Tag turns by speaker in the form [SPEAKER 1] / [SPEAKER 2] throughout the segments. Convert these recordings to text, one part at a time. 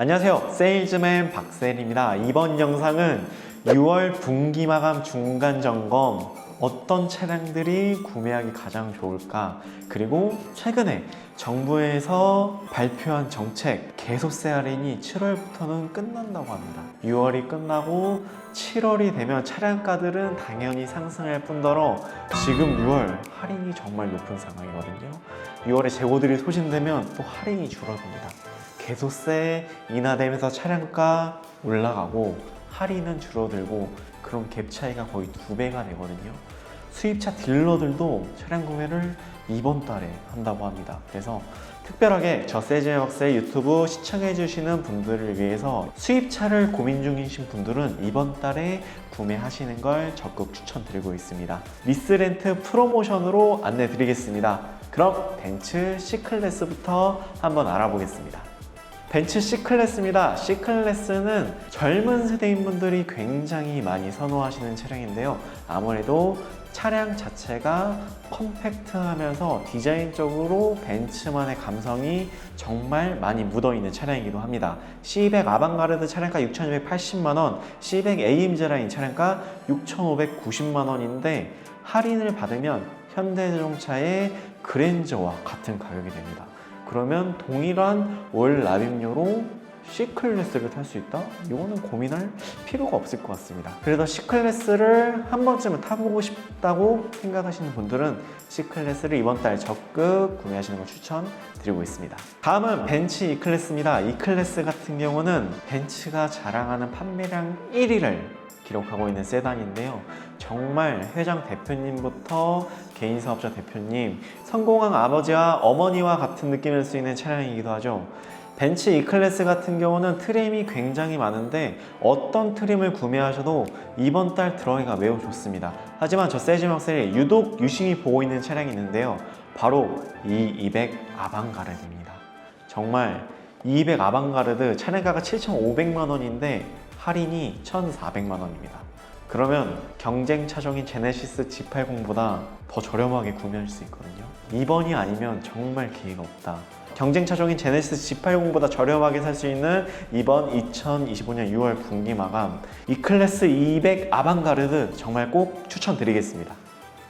[SPEAKER 1] 안녕하세요. 세일즈맨 박셀입니다. 이번 영상은 6월 분기 마감 중간 점검 어떤 차량들이 구매하기 가장 좋을까? 그리고 최근에 정부에서 발표한 정책 개소세 할인이 7월부터는 끝난다고 합니다. 6월이 끝나고 7월이 되면 차량가들은 당연히 상승할 뿐더러 지금 6월 할인이 정말 높은 상황이거든요. 6월에 재고들이 소진되면 또 할인이 줄어듭니다. 개소세 인하되면서 차량가 올라가고 할인은 줄어들고 그런 갭 차이가 거의 두 배가 되거든요. 수입차 딜러들도 차량 구매를 이번 달에 한다고 합니다. 그래서 특별하게 저 세즈의 박사의 유튜브 시청해주시는 분들을 위해서 수입차를 고민 중이신 분들은 이번 달에 구매하시는 걸 적극 추천드리고 있습니다. 리스렌트 프로모션으로 안내 드리겠습니다. 그럼 벤츠 C클래스부터 한번 알아보겠습니다. 벤츠 C클래스입니다. C클래스는 젊은 세대인 분들이 굉장히 많이 선호하시는 차량인데요. 아무래도 차량 자체가 컴팩트하면서 디자인적으로 벤츠만의 감성이 정말 많이 묻어있는 차량이기도 합니다. C200 아방가르드 차량가 6,280만원, C200 AMG 라인 차량가 6,590만원인데 할인을 받으면 현대자동차의 그랜저와 같은 가격이 됩니다. 그러면 동일한 월 납입료로 C클래스를 탈 수 있다? 이거는 고민할 필요가 없을 것 같습니다. 그래서 C클래스를 한 번쯤은 타보고 싶다고 생각하시는 분들은 C클래스를 이번 달 적극 구매하시는 걸 추천드리고 있습니다. 다음은 벤츠 E클래스입니다. E클래스 같은 경우는 벤츠가 자랑하는 판매량 1위를 기록하고 있는 세단인데요. 정말 회장 대표님부터 개인 사업자 대표님, 성공한 아버지와 어머니와 같은 느낌일 수 있는 차량이기도 하죠. 벤츠 E클래스 같은 경우는 트림이 굉장히 많은데 어떤 트림을 구매하셔도 이번 달 들어가기가 매우 좋습니다. 하지만 저 세즈막셀이 유독 유심히 보고 있는 차량이 있는데요. 바로 이200 아방가르드입니다. 정말 200 아방가르드 차량가가 7,500만 원인데 할인이 1,400만 원입니다. 그러면 경쟁 차종인 제네시스 G80보다 더 저렴하게 구매할 수 있거든요. 이번이 아니면 정말 기회가 없다. 경쟁 차종인 제네시스 G80보다 저렴하게 살 수 있는 이번 2025년 6월 분기 마감 E클래스 200 아방가르드 정말 꼭 추천드리겠습니다.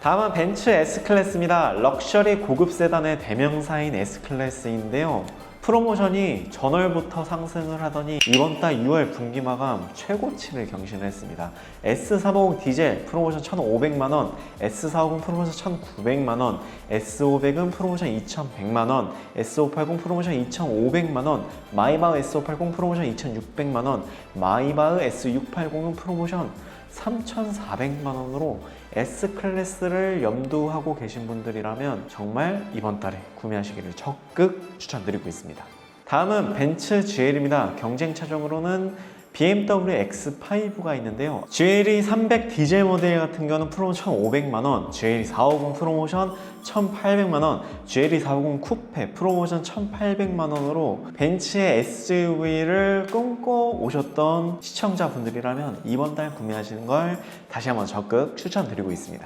[SPEAKER 1] 다음은 벤츠 S클래스입니다. 럭셔리 고급 세단의 대명사인 S클래스인데요. 프로모션이 전월부터 상승을 하더니 이번 달 6월 분기 마감 최고치를 경신했습니다. S350 디젤 프로모션 1,500만 원, S450 프로모션 1,900만 원, S500은 프로모션 2,100만 원, S580 프로모션 2,500만 원, 마이바흐 S580 프로모션 2,600만 원, 마이바흐 S680은 프로모션 3,400만 원으로 S 클래스를 염두하고 계신 분들이라면 정말 이번 달에 구매하시기를 적극 추천드리고 있습니다. 다음은 벤츠 GL입니다. 경쟁 차종으로는 BMW X5가 있는데요. GLE 300 디젤 모델 같은 경우는 프로모션 1,500만 원, GLE 450 프로모션 1,800만 원, GLE 450 쿠페 프로모션 1,800만 원으로 벤츠의 SUV를 꿈꿔 오셨던 시청자분들이라면 이번 달 구매하시는 걸 다시 한번 적극 추천드리고 있습니다.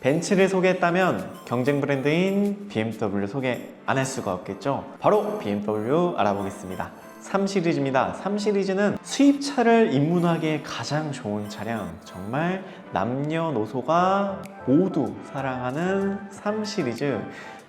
[SPEAKER 1] 벤츠를 소개했다면 경쟁 브랜드인 BMW 소개 안 할 수가 없겠죠. 바로 BMW 알아보겠습니다. 3 시리즈입니다. 3 시리즈는 수입차를 입문하기에 가장 좋은 차량. 정말 남녀노소가 모두 사랑하는 3 시리즈.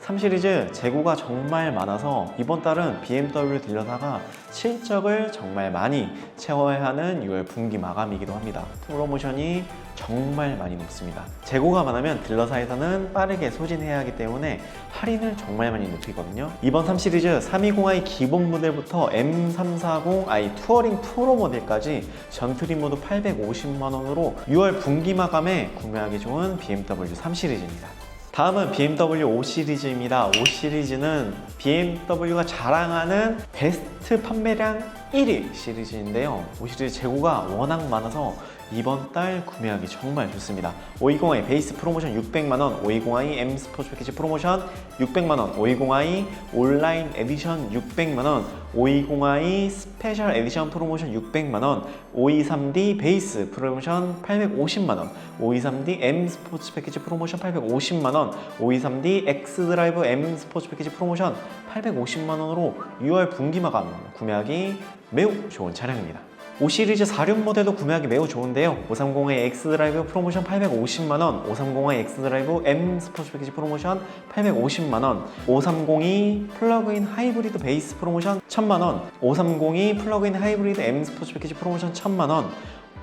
[SPEAKER 1] 3 시리즈 재고가 정말 많아서 이번 달은 BMW 딜러사가 실적을 정말 많이 채워야 하는 6월 분기 마감이기도 합니다. 프로모션이 정말 많이 높습니다. 재고가 많으면 딜러사에서는 빠르게 소진해야 하기 때문에 할인을 정말 많이 높이거든요. 이번 3 시리즈 320i 기본 모델부터 M340i 투어링 프로 모델까지 전트리 모드 850만 원으로 6월 분기 마감에 구매하기 좋은 BMW 3 시리즈입니다. 다음은 BMW 5 시리즈입니다. 5 시리즈는 BMW가 자랑하는 베스트 판매량 1위 시리즈인데요. 5 시리즈 재고가 워낙 많아서 이번 달 구매하기 정말 좋습니다. 520i 베이스 프로모션 600만원, 520i M 스포츠 패키지 프로모션 600만원, 520i 온라인 에디션 600만원, 520i 스페셜 에디션 프로모션 600만원, 523D 베이스 프로모션 850만원, 523D M 스포츠 패키지 프로모션 850만원, 523D X 드라이브 M 스포츠 패키지 프로모션 850만원으로 6월 분기 마감 구매하기 매우 좋은 차량입니다. 5 시리즈 4륜 모델도 구매하기 매우 좋은데요. 530의 X 드라이브 프로모션 850만원, 530의 X 드라이브 M 스포츠 패키지 프로모션 850만원, 530이 플러그인 하이브리드 베이스 프로모션 1000만원, 530이 플러그인 하이브리드 M 스포츠 패키지 프로모션 1000만원,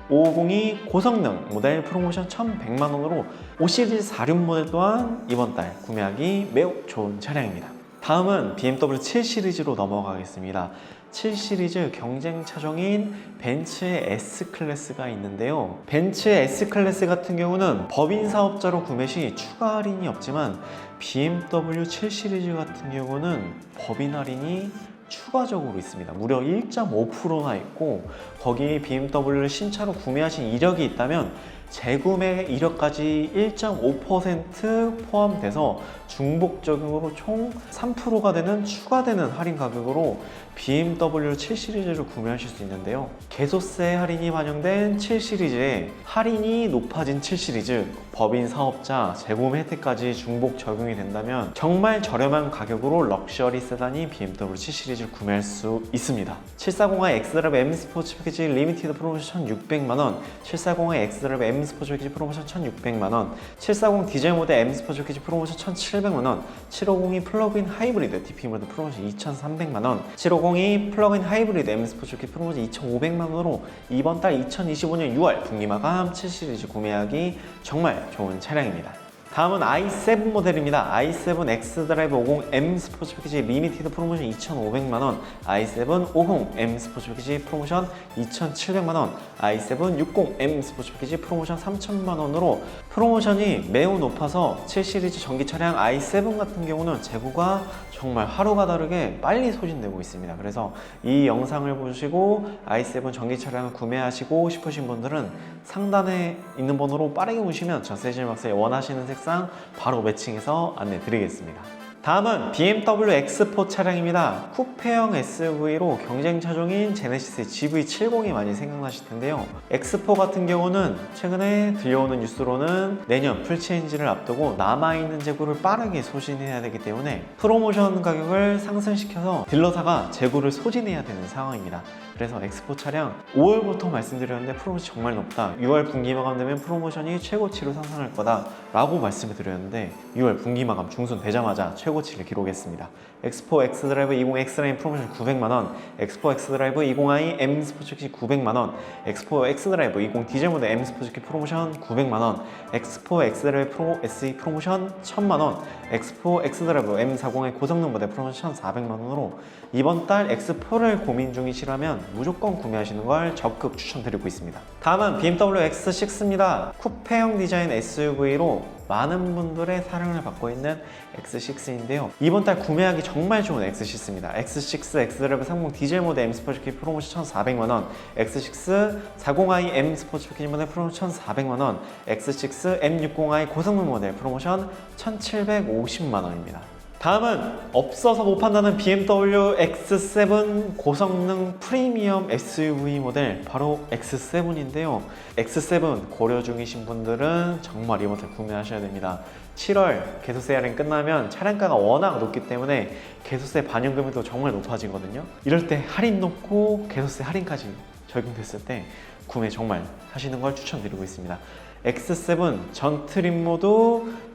[SPEAKER 1] 550이 고성능 모델 프로모션 1100만원으로 5 시리즈 4륜 모델 또한 이번 달 구매하기 매우 좋은 차량입니다. 다음은 BMW 7 시리즈로 넘어가겠습니다. 7 시리즈 경쟁 차종인 벤츠의 S 클래스가 있는데요. 벤츠의 S 클래스 같은 경우는 법인 사업자로 구매 시 추가 할인이 없지만 BMW 7 시리즈 같은 경우는 법인 할인이 추가적으로 있습니다. 무려 1.5%나 있고 거기 BMW 신차로 구매하신 이력이 있다면 재구매 이력까지 1.5% 포함돼서 중복적으로 총 3%가 되는 추가되는 할인 가격으로 BMW 7 시리즈를 구매하실 수 있는데요. 개소세 할인이 반영된 7 시리즈에 할인이 높아진 7 시리즈, 법인 사업자 재구매 혜택까지 중복 적용이 된다면 정말 저렴한 가격으로 럭셔리 세단이 BMW 7 시리즈를 구매할 수 있습니다. 740i X드라이브 M 스포츠 패키지 리미티드 프로모션 1,600만원, 740i X드라이브 M 스포츠 패키지 프로모션 1,600만원, 740 디젤 모델 M 스포츠 패키지 프로모션 1,700만원, 750이 플러그인 하이브리드 DP 모델 프로모션 2,300만원, 750이 플러그인 하이브리드 M 스포츠 패키지 프로모션 2,500만 원으로 이번 달 2025년 6월 분기 마감 7 시리즈 구매하기 정말 좋은 차량입니다. 다음은 i7 모델입니다. i7 X 드라이브 50 M 스포츠 패키지 리미티드 프로모션 2,500만 원, i7 50 M 스포츠 패키지 프로모션 2,700만 원, i7 60 M 스포츠 패키지 프로모션 3,000만 원으로 프로모션이 매우 높아서 7 시리즈 전기 차량 i7 같은 경우는 재고가 정말 하루가 다르게 빨리 소진되고 있습니다. 그래서 이 영상을 보시고 i7 전기 차량을 구매하시고 싶으신 분들은 상단에 있는 번호로 빠르게 오시면 저 세질막스에 원하시는 색상 바로 매칭해서 안내 드리겠습니다. 다음은 BMW X4 차량입니다. 쿠페형 SUV로 경쟁 차종인 제네시스 GV70이 많이 생각나실 텐데요. X4 같은 경우는 최근에 들려오는 뉴스로는 내년 풀체인지를 앞두고 남아있는 재고를 빠르게 소진해야 되기 때문에 프로모션 가격을 상승시켜서 딜러사가 재고를 소진해야 되는 상황입니다. 그래서 엑스포 차량 5월부터 말씀드렸는데 프로모션이 정말 높다. 6월 분기 마감 되면 프로모션이 최고치로 상승할 거다. 라고 말씀을 드렸는데 6월 분기 마감 중순 되자마자 최고 치를 기록했습니다. 엑스포 X 드라이브 20 X 라인 프로모션 900만원, 엑스포 X 드라이브 20i M 스포츠키 900만원, 엑스포 X 드라이브 20 디젤 모델 M 스포츠키 프로모션 900만원, 엑스포 X 드라이브 프로 SE 프로모션 1000만원, 엑스포 X 드라이브 M40의 고성능 모델 프로모션 1400만원으로 이번 달 X4를 고민 중이시라면 무조건 구매하시는 걸 적극 추천드리고 있습니다. 다음은 BMW X6입니다. 쿠페형 디자인 SUV로 많은 분들의 사랑을 받고 있는 X6인데요. 이번 달 구매하기 정말 좋은 X6입니다. X6 X드라이브 30 디젤 모델 M 스포츠 패키지 프로모션 1,400만원, X6 40i M 스포츠 패키지 모델 프로모션 1,400만원, X6 M60i 고성능 모델 프로모션 1,750만원입니다. 다음은 없어서 못 판다는 BMW X7 고성능 프리미엄 SUV 모델 바로 X7인데요. X7 고려 중이신 분들은 정말 이번 달 구매하셔야 됩니다. 7월 개소세 할인 끝나면 차량가가 워낙 높기 때문에 개소세 반영 금액도 정말 높아지거든요. 이럴 때 할인 높고 개소세 할인까지 적용됐을 때 구매 정말 하시는 걸 추천드리고 있습니다. X7 전 트림 모드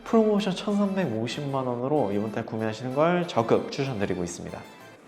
[SPEAKER 1] 프로모션 1350만 원으로 이번 달 구매하시는 걸 적극 추천드리고 있습니다.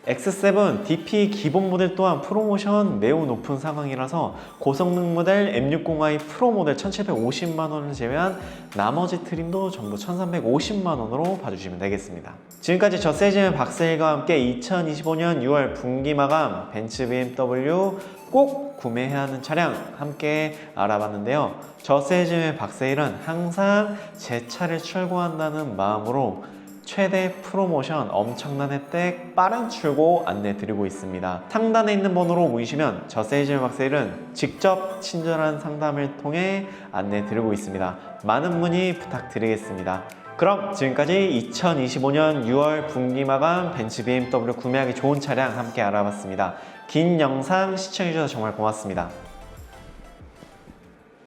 [SPEAKER 1] X7 DP 기본 모델 또한 프로모션 매우 높은 상황이라서 고성능 모델 M60i 프로 모델 1750만 원을 제외한 나머지 트림도 전부 1350만 원으로 봐주시면 되겠습니다. 지금까지 저 세즈의 박세일과 함께 2025년 6월 분기 마감 벤츠 BMW 꼭 구매해야 하는 차량 함께 알아봤는데요. 저 세즈의 박세일은 항상 제 차를 출고한다는 마음으로 최대 프로모션 엄청난 혜택 빠른 출고 안내 드리고 있습니다. 상단에 있는 번호로 모이시면 저 세이즈 막세일은 직접 친절한 상담을 통해 안내 드리고 있습니다. 많은 문의 부탁드리겠습니다. 그럼 지금까지 2025년 6월 분기 마감 벤츠 BMW 구매하기 좋은 차량 함께 알아봤습니다. 긴 영상 시청해주셔서 정말 고맙습니다.